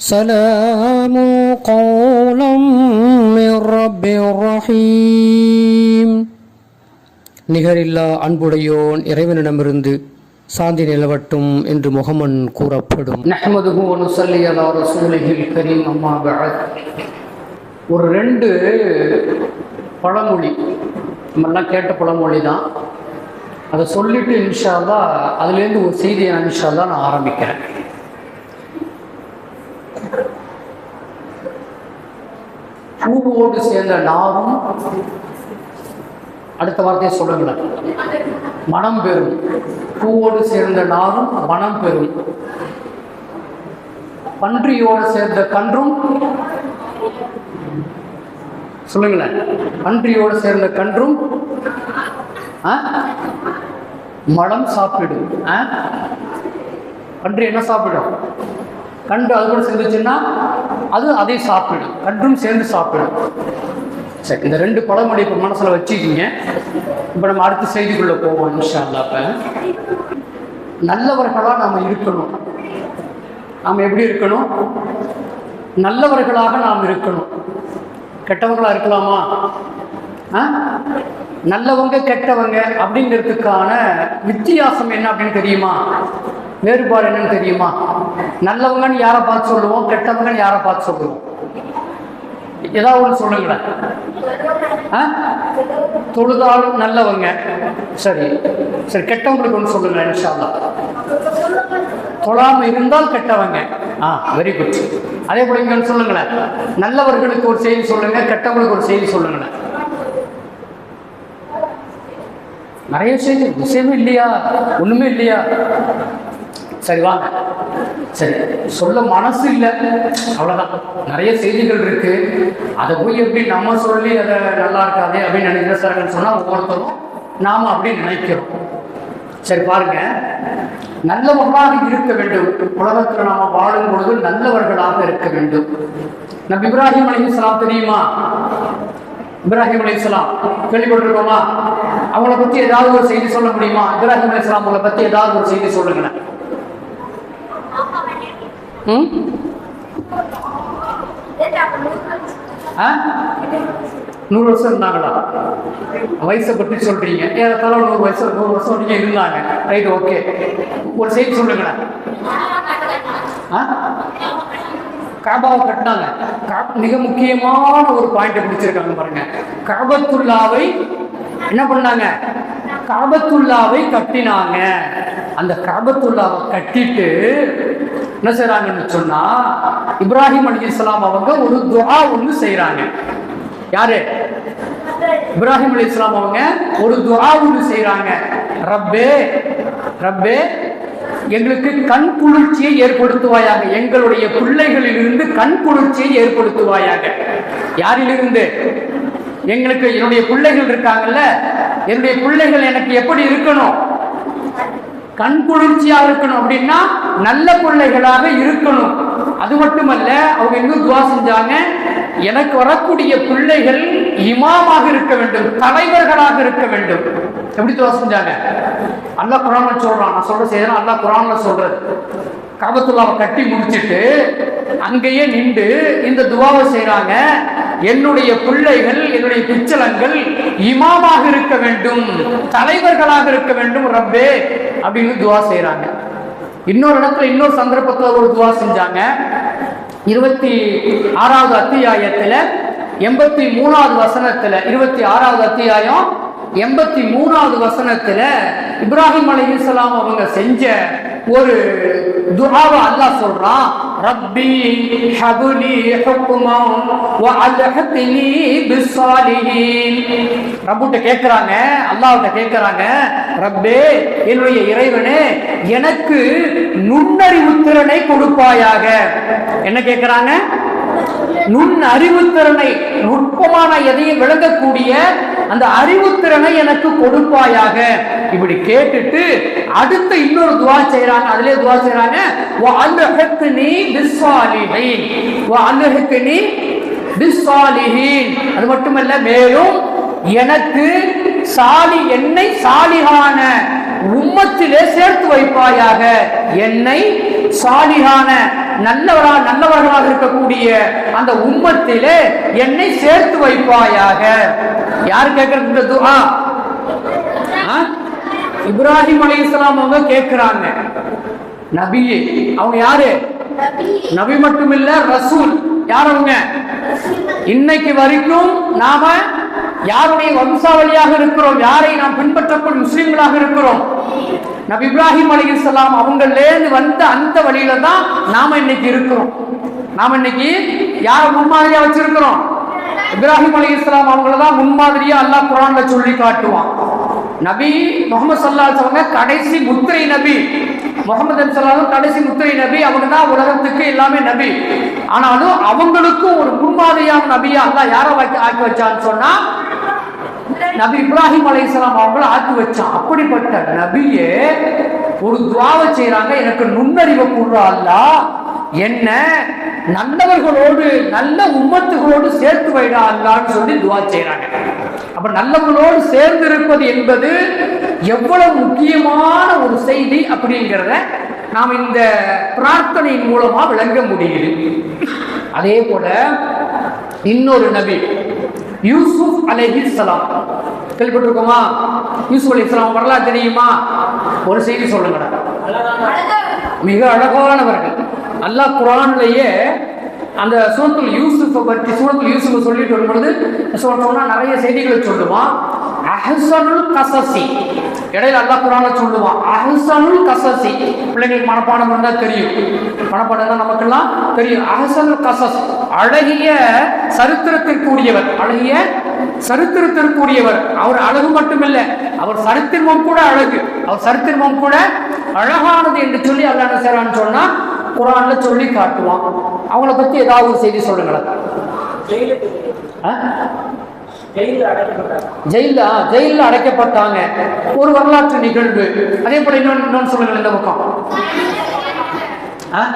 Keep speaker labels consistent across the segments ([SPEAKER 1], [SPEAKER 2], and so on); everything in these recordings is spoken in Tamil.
[SPEAKER 1] سلام قولا من رب رحيم நிகரில்லா அன்புடையோன் இறைவனிடமிருந்து சாந்தி நிலவட்டும் என்று முகமன் கூறப்படும்
[SPEAKER 2] நஹ்மதுஹு வ நுஸல்லி அலா ரசூலிஹில் கரீம் அம்மா பஅத் ஒரு ரெண்டு பழமொழி நம்மெல்லாம் கேட்ட பழமொழி தான் அதை சொல்லிட்டு இன்ஷா அல்லாஹ் அதுலேருந்து ஒரு செய்தியை நான் இன்ஷா அல்லாஹ் நான் ஆரம்பிக்கிறேன் பூவோடு சேர்ந்த நாரும் அடுத்த வார்த்தையை சொல்லுங்களேன். மனம் பெறும். பூவோடு சேர்ந்த நாரும் மனம் பெறும். பன்றியோடு சேர்ந்த கன்றும். சொல்லுங்களேன். பன்றியோடு சேர்ந்த கன்றும் ஆ? மலம் சாப்பிடும் ஆ? பன்றி என்ன சாப்பிடும்? கன்று அது கூட சேர்ந்துச்சுன்னா அது அதை சாப்பிடும். கன்றும் சேர்ந்து சாப்பிடும். சரி இந்த ரெண்டு பழமொழி இப்போ மனசில் வச்சுக்கிங்க. இப்போ நம்ம அடுத்த செய்திக்குள்ளே போவோம் இன்ஷா அல்லாஹ் நல்லவர்களாக நாம் இருக்கணும். நாம் எப்படி இருக்கணும்? நல்லவர்களாக நாம் இருக்கணும். கெட்டவங்களாக இருக்கலாமா? ஆ? நல்லவங்க கெட்டவங்க அப்படிங்கிறதுக்கான வித்தியாசம் என்ன அப்படின்னு தெரியுமா? வேறுபாடு என்னன்னு தெரியுமா? நல்லவங்கன்னு யாரை பார்த்து சொல்லுவோம் கெட்டவங்கன்னு யாரை பார்த்து சொல்லுவோம்? ஏதாவது ஒன்று சொல்லுங்களேன். தொழுதாலும் நல்லவங்க. சரி. சரி கெட்டவங்களுக்கு ஒன்று சொல்லுங்க இன்ஷா தொழாமல் இருந்தால் கெட்டவங்க. ஆ வெரி குட் அதே போல இங்க சொல்லுங்களேன். நல்லவர்களுக்கு ஒரு செய்தி சொல்லுங்க கெட்டவங்களுக்கு ஒரு செய்தி சொல்லுங்களேன். நிறைய செய்தி. விஷயமே இல்லையா? ஒண்ணுமே இல்லையா? சரி வாங்க சரி சொல்ல மனசு இல்லை. அவ்வளோதான் நிறைய செய்திகள் இருக்கு. அதை போய் எப்படி நம்ம சொல்லி அதை நல்லா இருக்காதே அப்படின்னு நினைக்கிறேன் சொன்னால் ஒவ்வொருத்தரும் நாம் அப்படி நினைக்கிறோம். சரி பாருங்க. நல்லவர்களாக இருக்க வேண்டும். உலகத்தில் நாம வாழும் பொழுது நல்லவர்களாக இருக்க வேண்டும். நம்ம இப்ராஹிம் அலைஹிஸ்ஸலாம் தெரியுமா? இப்ராஹிம் அலைஹிஸ்ஸலாம் கேள்விப்பட்டிருக்கோமா? அவங்கள பத்தி ஏதாவது ஒரு செய்தி சொல்ல முடியுமா? இப்ராஹிம் அலைஹிஸ்ஸலாம் அவங்கள பத்தி ஏதாவது ஒரு செய்தி சொல்லுங்களேன். நூறு வருஷம் இருந்தாங்களா? வயசை பற்றி சொல்றீங்க. ஏறத்தாழ நூறு வயசு நூறு வருஷம் நீங்க இருந்தாங்க. Right okay. ஒரு செய்தி சொல்லுங்களேன். ஆ? காபாவை கட்டினாங்க. மிக முக்கியமான ஒரு பாயிண்ட் பிடிச்சிருக்காங்க பாருங்க. காபத்துல்லாவை என்ன பண்ணாங்க? காபத்துல்லாவை கட்டினாங்க. அந்த காபத்துல்லாவை கட்டிட்டு என்ன செய்யறாங்கன்னு சொன்னா இப்ராஹிம் அலிஸ்லாம் அவங்க ஒரு துவா ஒன்று செய்யறாங்க யாரு? இப்ராஹிம் அலிஸ்லாம் அவங்க ஒரு துவா ஒன்று செய்யறாங்க ரப்பே ரப்பே எங்களுக்கு கண் குளிர்ச்சியை ஏற்படுத்துவாயாக. எங்களுடைய பிள்ளைகளிலிருந்து கண் குளிர்ச்சியை ஏற்படுத்துவாயாக. யாரிலிருந்து? எங்களுக்கு என்னுடைய பிள்ளைகள் இருக்காங்கல்ல. என்னுடைய பிள்ளைகள் எனக்கு எப்படி இருக்கணும்? கண் குளிர்ச்சியா இருக்கணும் அப்படின்னா நல்ல பிள்ளைகளாக இருக்கணும். அது மட்டுமல்ல அவங்க இன்னும் துவா செஞ்சாங்க. எனக்கு வரக்கூடிய பிள்ளைகள் இமாமாக இருக்க வேண்டும் தலைவர்களாக இருக்க வேண்டும். எப்படி துவா செஞ்சாங்க? அல்லாஹ் குரான்ல சொல்றான். நான் சொல்ற செய்யறேன் அல்லாஹ் குரான்ல சொல்றது காபத்துல்லாவை கட்டி முடிச்சுட்டு அங்கேயே நின்று இந்த துவாவை செய்யறாங்க என்னுடைய பிள்ளைகள் என்னுடைய பிச்சலங்கள் இமாமாக இருக்க வேண்டும் தலைவர்களாக இருக்க வேண்டும் ரப்பே அப்படின்னு துவா செய்யறாங்க இன்னொரு இடத்துல இன்னொரு சந்தர்ப்பத்தில் ஒரு துவா செஞ்சாங்க. இருபத்தி ஆறாவது அத்தியாயத்தில் எண்பத்தி மூணாவது வசனத்தில் இருபத்தி ஆறாவது அத்தியாயம் எண்பத்தி மூணாவது வசனத்துல இப்ராஹிம் அலைஹிஸ்ஸலாம் அவங்க செஞ்ச ஒரு துஆவை அல்லாஹ் சொல்றான். ரப்பி ஹபுலி ஹுக்மன் வ அல்ஹக்னி பிஸ்ஸாலிஹீன். ரப்புட்ட கேக்குறாங்க அல்லாஹ்ட்ட கேக்குறாங்க ரப்பே என்னுடைய இறைவனே எனக்கு நுண்ணறிவு திறனை கொடுப்பாயாக. என்ன கேக்குறாங்க? நுண் அறிவுத்திறனை நுட்பமான எதையும் விளங்கக்கூடிய அந்த அறிவுத்திறனை எனக்கு கொடுப்பாயாக. இப்படி கேட்டுட்டு அடுத்த இன்னொரு துவா செய்யறாங்க அதுலயே துவா செய்யறாங்க வ அல்ஹக்னி பிஸ்ஸாலிஹீன் வ நீ பிஸ்ஸாலிஹீன் அது மட்டுமல்ல மேலும் எனக்கு சாலி என்னை சாலிகான உம்மத்திலே சேர்த்து வைப்பாயாக. என்னை சாலிகான நல்லவரா நல்லவர்களாக இருக்கக்கூடிய அந்த உம்மத்திலே என்னை சேர்த்து வைப்பாயாக. யார் கேட்கறது துஆ? இப்ராஹிம் அலைஹிஸ்ஸலாம் அவங்க கேட்கிறாங்க நபியே அவங்க யாரு? நபி மட்டும் இல்ல ரசூல். யார் அவங்க? இன்னைக்கு வரைக்கும் நாம யாருடைய வம்சாவளியாக இருக்கிறோம் யாரை நாம் பின்பற்றப்படும் முஸ்லிம்களாக இருக்கிறோம்? நபி இப்ராஹிம் அலைஹிஸ்ஸலாம் அவங்கலேருந்து வந்த அந்த வழியில தான் நாம இன்னைக்கு இருக்கிறோம். நாம இன்னைக்கு யார முன்மாதிரியா வச்சிருக்கிறோம்? இப்ராஹிம் அலைஹிஸ்ஸலாம் அவங்கள தான் முன்மாதிரியா அல்லாஹ் குரான்ல சொல்லி காட்டுவான். நபி முகமது சல்லாஹ் அவங்க கடைசி முத்திரை நபி. முகமது சல்லாஹும் கடைசி முத்திரை நபி. அவங்க தான் உலகத்துக்கு எல்லாமே நபி. ஆனாலும் அவங்களுக்கும் ஒரு முன்மாதிரியான நபியா அல்லாஹ் யாரை ஆக்கி வச்சான்னு சொன்னா நபி இப்ராஹிம் அலைஹிஸ்ஸலாம் அவங்கள ஆக்கி வச்சான். அப்படிப்பட்ட நபியே ஒரு துவாவை செய்யறாங்க எனக்கு நுண்ணறிவை கூடுறா அல்ல என்ன? நல்லவர்களோடு நல்ல உம்மத்துகளோடு சேர்த்து வைடா அல்லான்னு சொல்லி துவா செய்யறாங்க அப்ப நல்லவர்களோடு சேர்ந்து இருப்பது என்பது எவ்வளவு முக்கியமான ஒரு செய்தி அப்படிங்கிறத நாம் இந்த பிரார்த்தனையின் மூலமா விளங்க முடியுது. அதே போல இன்னொரு நபி யூசுப் அலைஹிஸ்ஸலாம் கேள்விப்பட்டிருக்கோமா? யூசுப் அலைஹிஸ்ஸலாம் வரலாறு தெரியுமா? ஒரு செய்தி சொல்லுங்க மிக அழகானவர்கள். அல்லாஹ் குரான்லயே அந்த சூரத்துல் யூசுஃபை பற்றி சூரத்துல் யூசுஃபை சொல்லிட்டு வரும்பொழுது சொல்றோம்னா நிறைய செய்திகளை சொல்லுவான். அஹ்சனுல் கசசி. இடையில அல்லாஹ் குரான்ல சொல்லுவான் அஹ்சனுல் கசசி. பிள்ளைங்களுக்கு மனப்பாடம் இருந்தா தெரியும். மனப்பாடம் இருந்தா நமக்கெல்லாம் தெரியும். அஹ்சனுல் கசஸ் அழகிய சரித்திரத்திற்குரியவர். அழகிய சரித்திரத்திற்குரியவர். அவர் அழகு மட்டுமில்ல அவர் சரித்திரமும் கூட அழகு. அவர் சரித்திரமும் கூட அழகானது என்று சொல்லி அல்லாஹ் என்ன செய்றான்னு சொன்னா குரான்ல சொல்லி காட்டுவான். அவங்கள பத்தி ஏதாவது ஒரு செய்தி சொல்லுங்களேன்? ஜெயில ஆ, அடைக்கப்பட்டாங்க. ஒரு வரலாற்று நிகழ்வு. அதே போல இன்னொன்னு இன்னொன்னு சொல்லுங்கள் இந்த பக்கம். ஆ?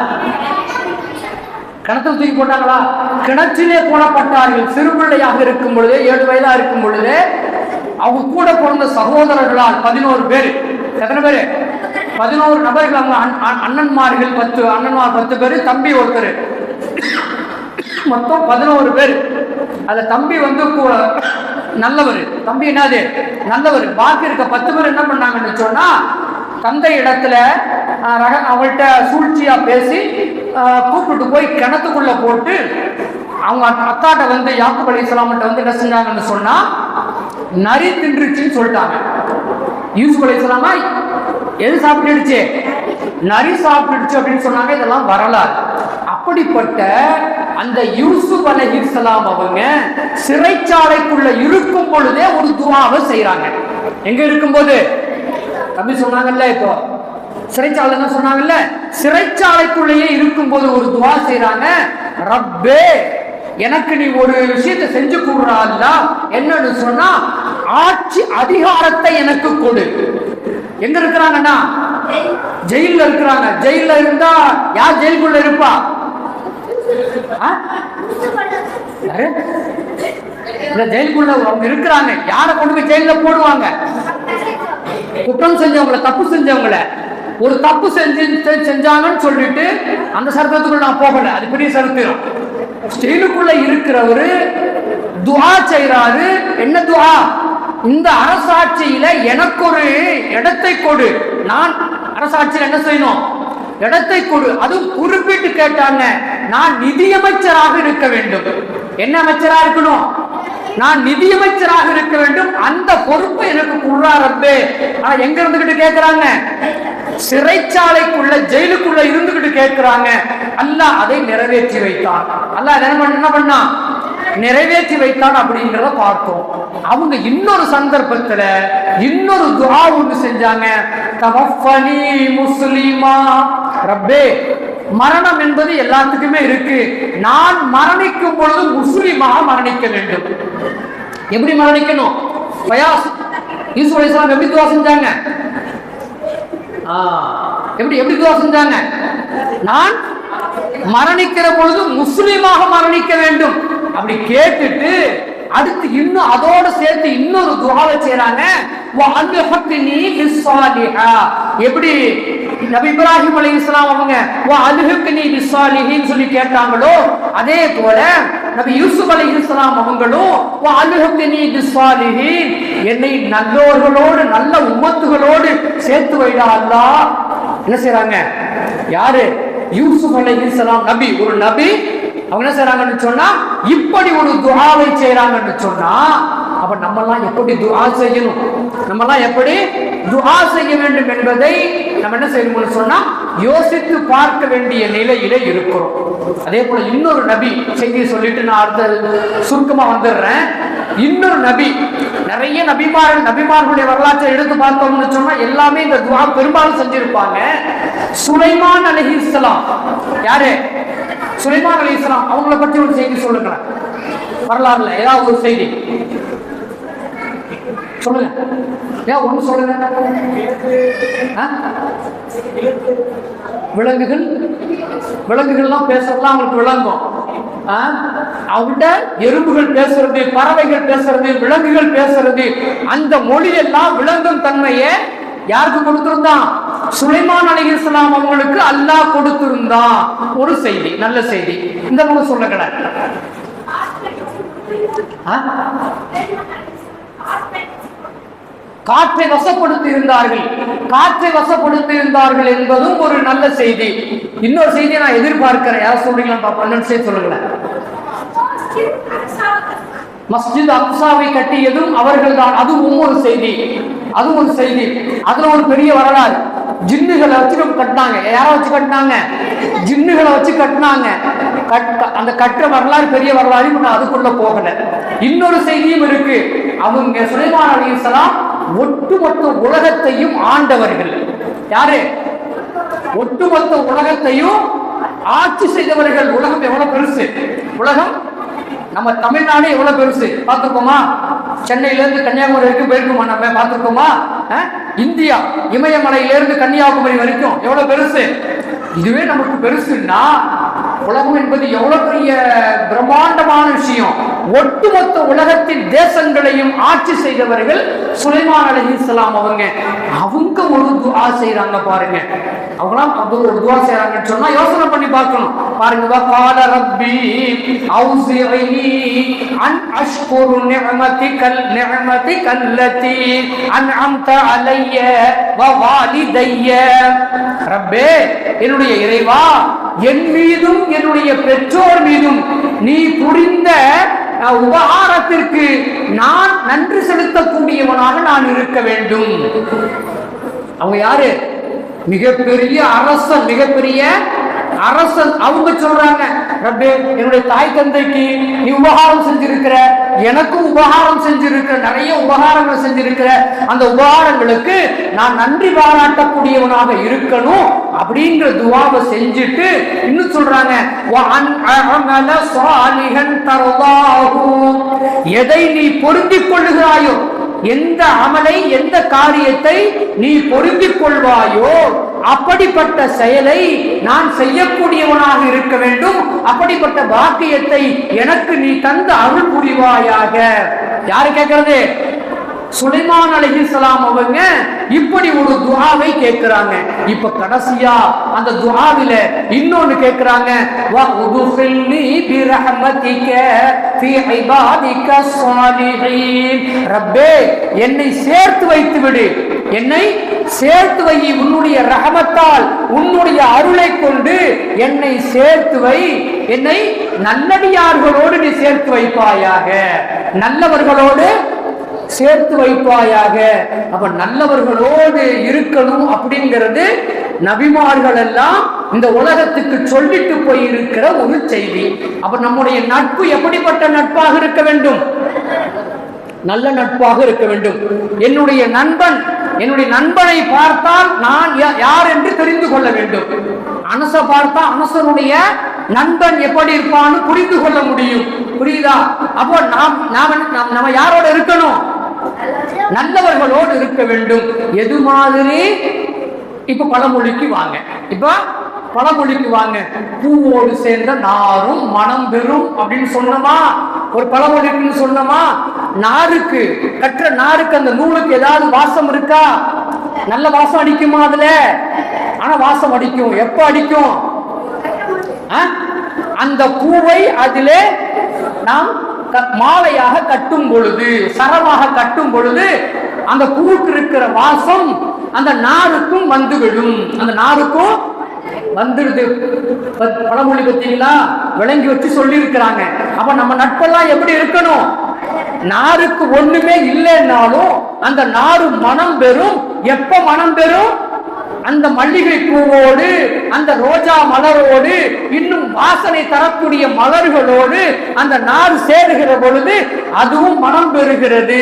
[SPEAKER 2] கிணத்துல தூக்கி போட்டாங்களா? கிணற்றிலே போடப்பட்டார்கள். சிறுபிள்ளையாக இருக்கும் பொழுது ஏழு வயதா இருக்கும் பொழுது அவங்க கூட பிறந்த சகோதரர்களால் பதினோரு பேர். எத்தனை பேரு? பதினோரு நபர்கள் அவங்க அண்ணன்மார்கள் பத்து அண்ணன்மார் பத்து பேர் தம்பி ஒருத்தர். மொத்தம் பதினோரு பேர். அந்த தம்பி வந்து கூ- நல்லவர். தம்பி என்னது? நல்லவர். பாக்கி இருக்க பத்து பேர் என்ன பண்ணாங்கன்னு சொன்னா தந்தை இடத்துல ரக அவள்கிட்ட சூழ்ச்சியா பேசி கூப்பிட்டு போய் கிணத்துக்குள்ள போட்டு அவங்க அத்தாட்ட வந்து யாக்குப் அலி இஸ்லாம்கிட்ட வந்து என்ன செஞ்சாங்கன்னு சொன்னா நரி தின்றுச்சுன்னு சொல்லிட்டாங்க. யூசுப் அலி இஸ்லாமா? எது சாப்பிட்டுடுச்சு? நரி சாப்பிட்டுடுச்சு அப்படின்னு சொன்னாங்க. இதெல்லாம் வரலாறு. அப்படிப்பட்ட அந்த யூசுப் அலைஹிஸ்ஸலாம் அவங்க சிறைச்சாலைக்குள்ள இருக்கும் பொழுதே ஒரு துவாவை செய்றாங்க. எங்க இருக்கும்போது? தம்பி சொன்னாங்கல்ல இப்போ. சிறைச்சாலை சொன்னாங்கல்ல. சிறைச்சாலைக்குள்ளேயே இருக்கும்போது ஒரு துவா செய்றாங்க. ரப்பே எனக்கு நீ ஒரு விஷயத்தை செஞ்சு கொடுறாள்ல என்னன்னு சொன்னா ஆட்சி அதிகாரத்தை எனக்கு கொடு. எங்க இருக்கிறாங்கன்னா? ஜெயில்ல இருக்கிறாங்க. ஜெயில்ல இருந்தா யார் ஜெயிலுக்குள்ள இருப்பா? இந்த யாரு? இல்ல ஜெயிலுக்குள்ள அவங்க இருக்கிறாங்க. யாரை கொண்டு போய் ஜெயில போடுவாங்க? குற்றம் செஞ்சவங்கள தப்பு செஞ்சவங்கள. ஒரு தப்பு செஞ்சு செஞ்சாங்கன்னு சொல்லிட்டு அந்த சரித்திரத்துக்குள்ள நான் போகல. அது பெரிய சரித்திரம். ஜெயிலுக்குள்ள இருக்கிறவரு துவா செய்றாரு. என்ன துவா? இந்த அரசாட்சியில எனக்கு ஒரு இடத்தை கொடு. நான் அரசாட்சியில் என்ன செய்யணும்? இடத்தை கொடு. அதுவும் குறிப்பிட்டு கேட்டாங்க. நான் நிதியமைச்சராக இருக்க வேண்டும். என்ன அமைச்சரா இருக்கணும்? நான் நிதியமைச்சராக இருக்க வேண்டும். அந்த பொறுப்பை எனக்கு குர்றாரப்பே ஆனா எங்க இருந்துகிட்டு கேட்கிறாங்க சிறைச்சாலைக்குள்ள ஜெயிலுக்குள்ள இருந்துகிட்டு கேட்கிறாங்க அல்லாஹ் அதை நிறைவேற்றி வைத்தான். அல்லாஹ் என்ன பண்ண- என்ன பண்ணான்? நிறைவேற்றி வைத்தான் அப்படிங்கிறத பார்த்தோம். அவங்க இன்னொரு சந்தர்ப்பத்துல இன்னொரு துவா ஒன்று செஞ்சாங்க. தவஃபனி முஸ்லிமா. ரப்பே மரணம் என்பது எல்லாத்துக்குமே இருக்கு. நான் மரணிக்கும் பொழுது முஸ்லிமாக மரணிக்க வேண்டும். எப்படி மரணிக்கணும்? பயாஸ் யூசுப் எப்படி துவா செஞ்சாங்க? எப்படி எப்படி துவா செஞ்சாங்க? நான் மரணிக்கிற பொழுது முஸ்லீமாக மரணிக்க வேண்டும். அப்படி கேட்டுட்டு அடுத்து இன்னும் அதோட சேர்த்து இன்னொரு துவாவை செய்யறாங்க எப்படி? நபி இப்ராஹிம் அலைஹிஸ்ஸலாம் அவங்க வஅல்ஹக்னி பிஸ்ஸாலிஹின் சொல்லி கேட்டாங்களோ அதே போல நபி யூசுப் அலைஹிஸ்ஸலாம் அவங்களும் வஅல்ஹக்னி பிஸ்ஸாலிஹின் என்னை நல்லோர்களோடு நல்ல உம்மத்துகளோடு சேர்த்து வைடா என்ன செய்யறாங்க யாரு? யூசுப் அலைஹிஸ்ஸலாம் நபி. ஒரு நபி அவங்க என்ன செய்றாங்கன்னு சொன்னா இப்படி ஒரு துஆவை செய்யறாங்கன்னு சொன்னா அப்ப நம்ம எல்லாம் எப்படி துஆ செய்யணும்? நம்ம எல்லாம் எப்படி துஆ செய்ய வேண்டும் என்பதை நம்ம என்ன செய்யணும்னு சொன்னா யோசித்து பார்க்க வேண்டிய நிலையில இருக்கிறோம். அதே போல இன்னொரு நபி செய்தி சொல்லிட்டு நான் அடுத்த சுருக்கமா வந்துடுறேன். இன்னொரு நபி நிறைய நபிமார்கள் நபிமார்களுடைய வரலாற்றை எடுத்து பார்த்தோம்னு சொன்னா எல்லாமே இந்த துஆ பெரும்பாலும் செஞ்சிருப்பாங்க. சுலைமான் அலைஹிஸ்ஸலாம் யாரு? சுலைமான் அலைஹிஸ்ஸலாம் அவங்கள பற்றி ஒரு செய்தி சொல்லுங்களேன். வரலாறுல ஏதாவது ஒரு செய்தி? சொல்லுங்க. ஏன் ஒண்ணு சொல்லுங்க. விலங்குகள்? விலங்குகள்லாம் பேசுறதுலாம் அவங்களுக்கு விளங்கும். ஆ? அவங்கள்ட்ட எறும்புகள் பேசுறது பறவைகள் பேசுறது விலங்குகள் பேசுறது அந்த மொழி எல்லாம் விளங்கும் தன்மையை யாருக்கு கொடுத்துருந்தான்? சுலைமான் அலைஹிஸ்ஸலாம் அவங்களுக்கு அல்லாஹ் கொடுத்திருந்தா ஒரு செய்தி நல்ல செய்தி. இந்த பக்கம் சொல்ல கடை காற்றை வசப்படுத்தி இருந்தார்கள் காற்றை வசப்படுத்தி இருந்தார்கள் என்பதும் ஒரு நல்ல செய்தி. இன்னொரு செய்தியை நான் எதிர்பார்க்கிறேன். யார் சொல்றீங்களா? பாப்பா செய்தி சொல்லுங்களேன். மஸ்ஜித் அப்சாவை கட்டியதும் அவர்கள் தான் அதுவும் ஒரு செய்தி. அது ஒரு செய்தி. அதுல ஒரு பெரிய வரலாறு. ஜின்னுகளை வச்சு நம்ம கட்டினாங்க. யாரை வச்சு கட்டினாங்க? ஜின்னுகளை வச்சு கட்டினாங்க. கட்- அந்த கட்டுற வரலாறு பெரிய வரலாறு நான் அதுக்குள்ள போகல. இன்னொரு செய்தியும் இருக்கு. அவங்க சுலைமான் அலிசலாம் ஒட்டுமொத்த உலகத்தையும் ஆண்டவர்கள். யாரு? ஒட்டுமொத்த உலகத்தையும் ஆட்சி செய்தவர்கள். உலகம் எவ்வளவு பெருசு? உலகம் நம்ம தமிழ்நாடு எவ்வளவு பெருசு? பார்த்துருக்கோமா? சென்னையில இருந்து கன்னியாகுமரி வரைக்கும் போயிருக்கோமா நம்ம? பார்த்துருக்கோமா? இந்தியா இமயமலையிலேருந்து கன்னியாகுமரி வரைக்கும் எவ்வளவு பெருசு? இதுவே நமக்கு பெருசுன்னா உலகம் என்பது எவ்வளவு பெரிய பிரம்மாண்டமான விஷயம். ஒட்டுமொத்த உலகத்தின் தேசங்களையும் ஆட்சி செய்தவர்கள் சுலைமான் அலைஹிஸ்ஸலாம் அவங்க. அவங்க ஒரு துவா செய்யறாங்க பாருங்க. அவங்களாம் அது ஒரு துவா செய்யறாங்கன்னு சொன்னா யோசனை பண்ணி பார்க்கணும். பாருங்க கால ரப்பி அவுசிஇனி அன் அஷ்குரு கல்லதி நிஅமதிகல்லதி அன்அம்த அலைய வ வாலிதைய. ரப்பே என்னுடைய இறைவா என் மீதும் என்னுடைய பெற்றோர் மீதும் நீ புரிந்த உபகாரத்திற்கு நான் நன்றி செலுத்தக்கூடியவனாக நான் இருக்க வேண்டும். அவங்க யாரு? மிகப்பெரிய அரசன் மிகப்பெரிய அரசன். அவங்க சொல்றாங்க ரப்பே என்னுடைய தாய் தந்தைக்கு நீ உபகாரம் செஞ்சிருக்கிற எனக்கும் உபகாரம் செஞ்சிருக்கிற நிறைய உபகாரங்கள் செஞ்சிருக்கிற அந்த உபகாரங்களுக்கு நான் நன்றி பாராட்டக்கூடியவனாக இருக்கணும் அப்படிங்கிற துவாவை செஞ்சுட்டு இன்னும் சொல்றாங்க எதை நீ பொருந்திக் கொள்ளுகிறாயோ எந்த அமலை எந்த காரியத்தை நீ பொருந்திக் கொள்வாயோ அப்படிப்பட்ட செயலை நான் செய்யக்கூடியவனாக இருக்க வேண்டும். அப்படிப்பட்ட பாக்கியத்தை எனக்கு நீ தந்து அருள் புரிவாயாக. யாரு கேட்கறது சுலைமான் அலைஹிஸ்ஸலாம் அவங்க இப்படி ஒரு துஹாவை கேட்கிறாங்க. இப்ப கடைசியா அந்த துஹாவில இன்னொன்னு கேட்கிறாங்க. வ உதுஃபில்னி பிரஹமதிக ஃபீ இபாதிக ஸாலிஹீன். ரப்பே என்னை சேர்த்து வைத்து விடு. என்னை சேர்த்து வை. உன்னுடைய ரஹமத்தால் உன்னுடைய அருளை கொண்டு என்னை சேர்த்து வை. என்னை நல்லடியார்களோடு நீ சேர்த்து வைப்பாயாக. நல்லவர்களோடு சேர்த்து வைப்பாயாக. அப்ப நல்லவர்களோடு இருக்கணும் அப்படிங்கிறது நபிமார்கள் எல்லாம் இந்த உலகத்துக்கு சொல்லிட்டு போயிருக்கிற ஒரு செய்தி. அப்ப நம்முடைய நட்பு எப்படிப்பட்ட நட்பாக இருக்க வேண்டும்? நல்ல நட்பாக இருக்க வேண்டும். என்னுடைய நண்பன் என்னுடைய நண்பனை பார்த்தால் நான் யார் என்று தெரிந்து கொள்ள வேண்டும். அனச பார்த்தா அனசனுடைய நண்பன் எப்படி இருப்பான்னு புரிந்து கொள்ள முடியும். புரியுதா? அப்போ நாம் நாம நாம் நம்ம யாரோட இருக்கணும்? நல்லவர்களோடு இருக்க வேண்டும். எது மாதிரி? இப்ப பழமொழிக்கு வாங்க. இப்ப பழமொழிக்கு வாங்க. பூவோடு சேர்ந்த நாரும் மனம் பெறும் அப்படின்னு சொன்னோமா ஒரு பழமொழிக்குன்னு சொன்னமா நாருக்கு கற்ற நாருக்கு அந்த நூலுக்கு ஏதாவது வாசம் இருக்கா? நல்ல வாசம் அடிக்குமா அதுல? ஆனா வாசம் அடிக்கும். எப்ப அடிக்கும்? ஆ? அந்த பூவை அதிலே நாம் மாலையாக கட்டும் பொழுது சரமாக கட்டும் பொழுது அந்த கூட்டு இருக்கிற வாசம் அந்த நாருக்கும் வந்துவிடும். அந்த நாருக்கும் வந்துடுது. பழமொழி பார்த்தீங்களா விளங்கி வச்சு சொல்லி இருக்கிறாங்க அப்ப நம்ம நட்பெல்லாம் எப்படி இருக்கணும்? நாருக்கு ஒண்ணுமே இல்லைன்னாலும் அந்த நாறு மனம் பெறும். எப்ப மனம் பெறும்? அந்த மல்லிகை பூவோடு அந்த ரோஜா மலரோடு இன்னும் வாசனை தரக்கூடிய மலர்களோடு அந்த நார் சேருகிற பொழுது அதுவும் மனம் பெறுகிறது.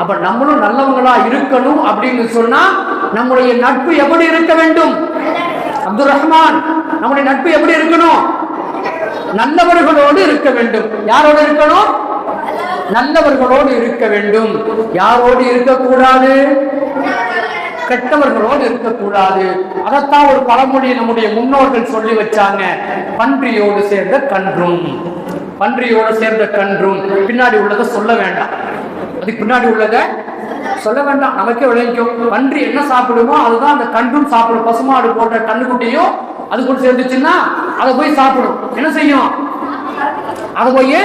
[SPEAKER 2] அப்ப நம்மளும் நல்லவங்களா இருக்கணும் அப்படின்னு சொன்னா நம்முடைய நட்பு எப்படி இருக்க வேண்டும்? அப்துல் ரஹ்மான் நம்முடைய நட்பு எப்படி இருக்கணும்? நல்லவர்களோடு இருக்க வேண்டும். யாரோடு இருக்கணும்? நல்லவர்களோடு இருக்க வேண்டும். யாரோடு இருக்கக்கூடாது? கெட்டவர்களோடு இருக்கக்கூடாது. அதைத்தான் ஒரு பழமொழி நம்முடைய முன்னோர்கள் சொல்லி வச்சாங்க. பன்றியோடு சேர்ந்த கன்றும். பன்றியோடு சேர்ந்த கன்றும். பின்னாடி உள்ளதை சொல்ல வேண்டாம். அதுக்கு பின்னாடி உள்ளதை சொல்ல வேண்டாம். நமக்கே விளைவிக்கும் பன்றி என்ன சாப்பிடுமோ அதுதான் அந்த கன்றும் சாப்பிடும். பசுமாடு போன்ற கண்ணுக்குட்டியும் அது கூட சேர்ந்துச்சுன்னா அதை போய் சாப்பிடும். என்ன செய்யும்? அதை போய்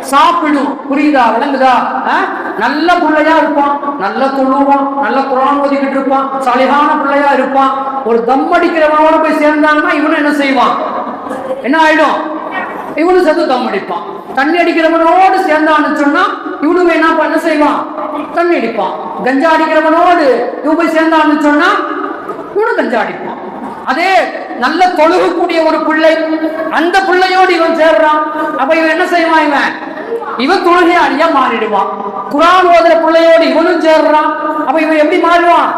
[SPEAKER 2] சாப்பிடும் புரியுதா? விளங்குதா? ஆ? நல்ல பிள்ளையா இருப்பான். நல்ல தொழுவான் நல்ல குரான் ஒதுக்கிட்டு இருப்பான். சலிகான பிள்ளையா இருப்பான். ஒரு தம் அடிக்கிறவனோட போய் சேர்ந்தாங்கன்னா இவனும் என்ன செய்வான்? என்ன ஆயிடும்? இவனும் சேர்ந்து தம் அடிப்பான். தண்ணி அடிக்கிறவனோடு சேர்ந்தான்னு சொன்னா இவனும் என்ன பண்ண செய்வான்? தண்ணி அடிப்பான். கஞ்சா அடிக்கிறவனோடு இவன் போய் சேர்ந்தான்னு சொன்னா இவனும் கஞ்சா அடிப்பான். அதே நல்ல தொழுகக்கூடிய ஒரு பிள்ளை அந்த பிள்ளையோடு இவன் சேர்றான். அப்ப இவன் என்ன செய்வான் இவன்? இவன் தொழுகையாளியா மாறிடுவான். குரான் ஓதுற பிள்ளையோடு இவனும் சேர்றான். அப்ப இவன் எப்படி மாறுவான்?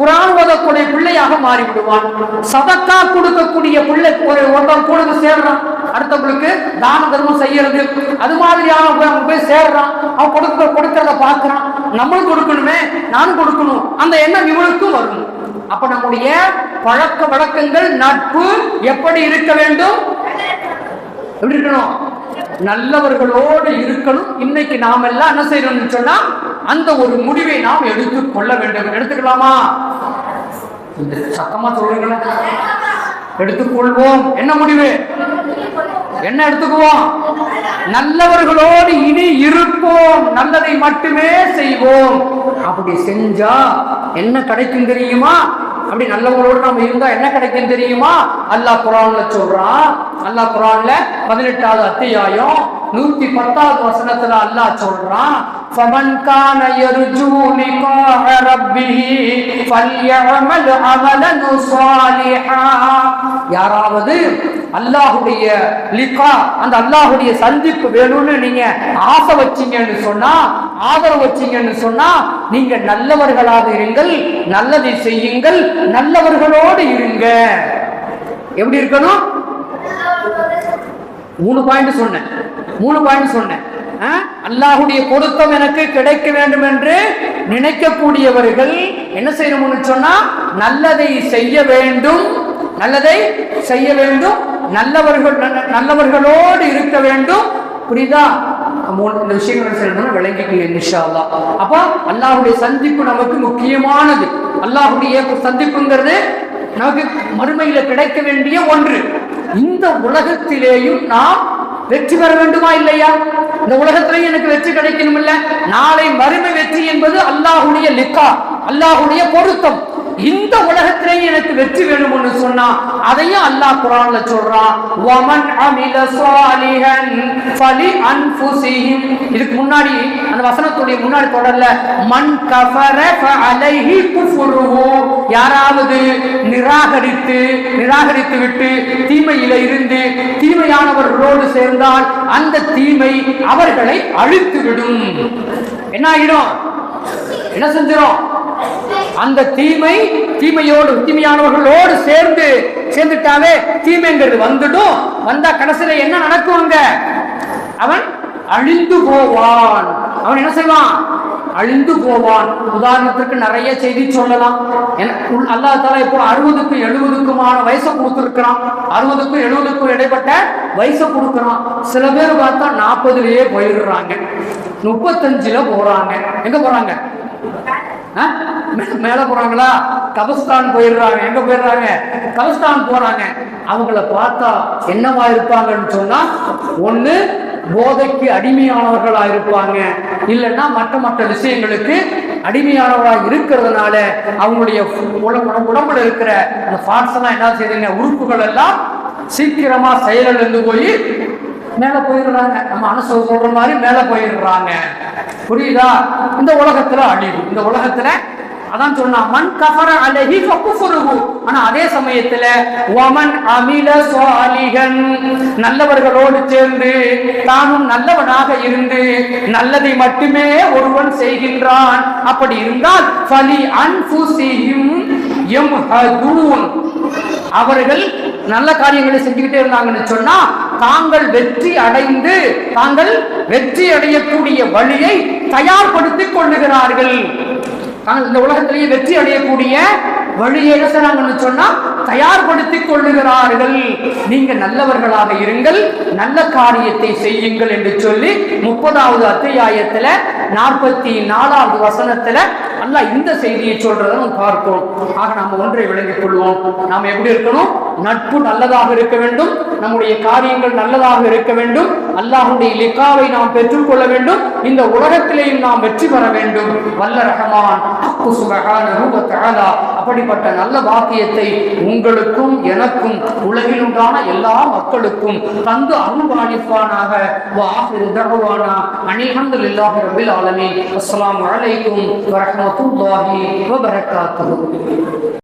[SPEAKER 2] குரான் ஓதக்கூடிய பிள்ளையாக மாறி விடுவான் சதக்கா கொடுக்கக்கூடிய பிள்ளை ஒரு ஒருத்தன் கூட சேர்றான். அடுத்தவங்களுக்கு தான தர்மம் செய்யறது அது மாதிரியான போய் அவன் போய் சேர்றான். அவன் கொடுக்க கொடுக்கறத பாக்குறான் நம்மளும் கொடுக்கணுமே நானும் கொடுக்கணும். அந்த எண்ணம் இவனுக்கும் வரும். அப்ப நம்முடைய பழக்க வழக்கங்கள் நட்பு எப்படி இருக்க வேண்டும்? எப்படி இருக்கணும்? நல்லவர்களோடு இருக்கணும். இன்னைக்கு நாம் எல்லாம் என்ன செய்யணும்னு சொன்னா அந்த ஒரு முடிவை நாம் எடுத்துக் கொள்ள வேண்டும். எடுத்துக்கலாமா? இந்த சத்தமா சொல்றீங்களா? எடுத்துக்கொள்வோம். என்ன முடிவு? என்ன எடுத்துக்குவோம்? நல்லவர்களோடு இனி இருப்போம். நல்லதை மட்டுமே செய்வோம். அப்படி செஞ்சா என்ன கிடைக்கும் தெரியுமா? அப்படி நல்லவங்களோடு நம்ம இருந்தா என்ன கிடைக்கும் தெரியுமா? அல்லாஹ் குரான்ல சொல்றான். அல்லாஹ் குரான்ல பதினெட்டாவது அத்தியாயம் நூத்தி பத்தாவது வசனத்துல அல்லாஹ் சொல்றான். فمن كان يرجو لقاء ربه فليعمل عملا صالحا யாராவது அல்லாஹுடைய லிகா அந்த அல்லாஹுடைய சந்திப்பு வேணும்னு நீங்க ஆசை வச்சீங்கன்னு சொன்னா ஆதரவு வச்சீங்கன்னு சொன்னா நீங்க நல்லவர்களாக இருங்கள் நல்லதை செய்யுங்கள் நல்லவர்களோடு இருங்க எப்படி இருக்கணும் மூணு பாயிண்ட் சொன்னேன் மூணு பாயிண்ட் சொன்னேன் ஆ? அல்லாஹுடைய பொருத்தம் எனக்கு கிடைக்க வேண்டும் என்று நினைக்கக்கூடியவர்கள் என்ன செய்யணும்னு சொன்னா நல்லதை செய்ய வேண்டும். நல்லதை செய்ய வேண்டும். நல்லவர்கள் நல்ல- நல்லவர்களோடு இருக்க வேண்டும். புரியுதா? இந்த விஷயங்கள் சொல்லணும் விளங்கிக்கலாம் இன்ஷா அப்போ அல்லாஹுடைய சந்திப்பு நமக்கு முக்கியமானது. அல்லாஹுடைய சந்திப்புங்கிறது நமக்கு மறுமையில கிடைக்க வேண்டிய ஒன்று. இந்த உலகத்திலேயும் நாம் வெற்றி பெற வேண்டுமா இல்லையா? இந்த உலகத்திலேயும் எனக்கு வெற்றி கிடைக்கணும் இல்ல நாளை மறுமை வெற்றி என்பது அல்லாஹுடைய லிக்கா அல்லாஹுடைய பொருத்தம். இந்த உலகத்திலேயே எனக்கு வெற்றி வேணும்னு சொன்னா அதையும் அல்லாஹ் குரான்ல சொல்றான் வமன் அமில சாலிஹன் ஃபலி அன்ஃபுசிஹிம். இதுக்கு முன்னாடி அந்த வசனத்துடைய முன்னாடி தொடர்ல மன் கஃபர ஃபஅலைஹி குஃபுருஹு. யாராவது நிராகரித்து நிராகரித்து விட்டு தீமையில இருந்து தீமையானவர்களோடு சேர்ந்தால் அந்த தீமை அவர்களை அழித்து விடும் என்ன ஆகிடும் என்ன செஞ்சிடும் அந்த தீமை தீமையோடு தீமையானவர்களோடு சேர்ந்து சேர்ந்துட்டாவே தீமைங்கிறது வந்துடும். வந்தா கடைசியில என்ன நடக்கும்ங்க அவன் அழிந்து போவான். அவன் என்ன செய்வான்? அழிந்து போவான். உதாரணத்திற்கு நிறைய செய்தி சொல்லலாம். அல்லா தலா இப்போ அறுபதுக்கும் எழுபதுக்குமான வயசை கொடுத்துருக்கிறான். அறுபதுக்கும் எழுபதுக்கும் இடைப்பட்ட வயசை கொடுக்குறான். சில பேர் பார்த்தா நாற்பதுலயே போயிடுறாங்க. முப்பத்தஞ்சுல போறாங்க. எங்க போறாங்க? மே- மேல போறாங்களா? கபஸ்தான் போயிடுறாங்க. எங்க போயிடுறாங்க? கபஸ்தான் போறாங்க. அவங்கள பார்த்தா என்னவா இருப்பாங்கன்னு சொன்னா ஒண்ணு போதைக்கு அடிமையானவர்களா இருப்பாங்க. இல்லைன்னா மற்ற மற்ற விஷயங்களுக்கு அடிமையானவராக இருக்கிறதுனால அவங்களுடைய உடம்பு உடம்புல இருக்கிற அந்த பார்ட்ஸ் எல்லாம் என்ன செய்யுதுங்க? உறுப்புகள் எல்லாம் சீக்கிரமா செயலிழந்து போய் மேல போயிடுறாங்க. நம்ம மனசு சொல்ற மாதிரி மேல போயிடுறாங்க. புரியுதா? இந்த உலகத்துல அழிவு. இந்த உலகத்துல அதான் சொன்னா மண் கஃபர அலஹி ஃபக்குஃபுருஹு ஆனா அதே சமயத்துல வமன் அமில சாலிகன் நல்லவர்களோடு சேர்ந்து தானும் நல்லவனாக இருந்து நல்லதை மட்டுமே ஒருவன் செய்கின்றான். அப்படி இருந்தால் ஃபலி அன்ஃபுசிஹிம் யம்ஹதூன். அவர்கள் நல்ல காரியங்களை செஞ்சுக்கிட்டே இருந்தாங்கன்னு சொன்னா தாங்கள் வெற்றி அடைந்து தாங்கள் வெற்றி அடையக்கூடிய வழியை தயார்படுத்திக் கொள்ளுகிறார்கள். இந்த உலகத்திலேயே வெற்றி அடையக்கூடிய வழியை செய்றாங்கன்னு சொன்னா தயார்படுத்திக் கொள்ளுகிறார்கள். நீங்க நல்லவர்களாக இருங்கள் நல்ல காரியத்தை செய்யுங்கள் என்று சொல்லி முப்பதாவது அத்தியாயத்துல நாற்பத்தி நாலாவது வசனத்துல நல்லா இந்த செய்தியை சொல்றதை நம்ம பார்க்கிறோம் ஆக நாம ஒன்றை விளங்கிக் கொள்வோம். நாம் எப்படி இருக்கணும்? நட்பு நல்லதாக இருக்க வேண்டும். நம்முடைய காரியங்கள் நல்லதாக இருக்க வேண்டும். அல்லாஹுடைய லிக்காவை நாம் பெற்றுக்கொள்ள வேண்டும். இந்த உலகத்திலேயும் நாம் வெற்றி பெற வேண்டும். வல்ல ரஹமான் அப்படிப்பட்ட நல்ல வாக்கியத்தை உங்களுக்கும் எனக்கும் உலகில் உண்டான எல்லா மக்களுக்கும் தந்து அருள்வாணிப்பானாக. அணிகந்தல் தஅவானா அனில் ஹம்துலில்லாஹி ரப்பில் ஆலமீன். அஸ்ஸலாமு அலைக்கும் வரஹ்மத்துல்லாஹி